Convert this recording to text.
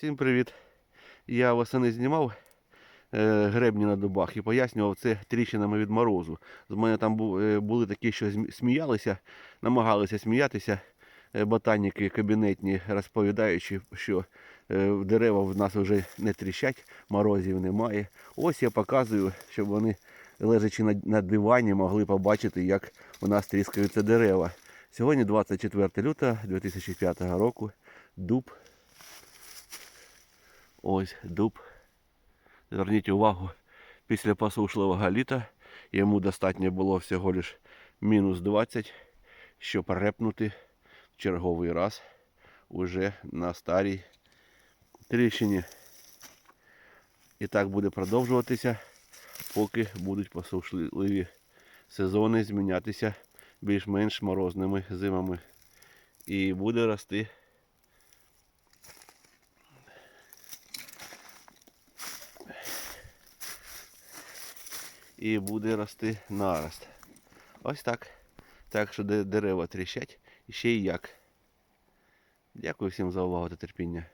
Всім привіт! Я восени знімав е, гребні на дубах і пояснював це тріщинами від морозу. З мене там е, були такі, що сміялися, намагалися сміятися. е, Ботаніки кабінетні, розповідаючи, що е, дерева в нас вже не тріщать, морозів немає. Ось я показую, щоб вони, лежачи на, на дивані, могли побачити, як у нас тріскаються дерева. Сьогодні 24 лютого 2005 року. Дуб Ось дуб. Зверніть увагу, після посушливого літа йому достатньо було всього лиш мінус 20, щоб репнути в черговий раз уже на старій тріщині. І так буде продовжуватися, поки будуть посушливі сезони змінятися більш-менш морозними зимами. І буде рости і буде рости нарост. Ось так. Так що дерева тріщать і ще і як. Дякую всім за увагу та терпіння.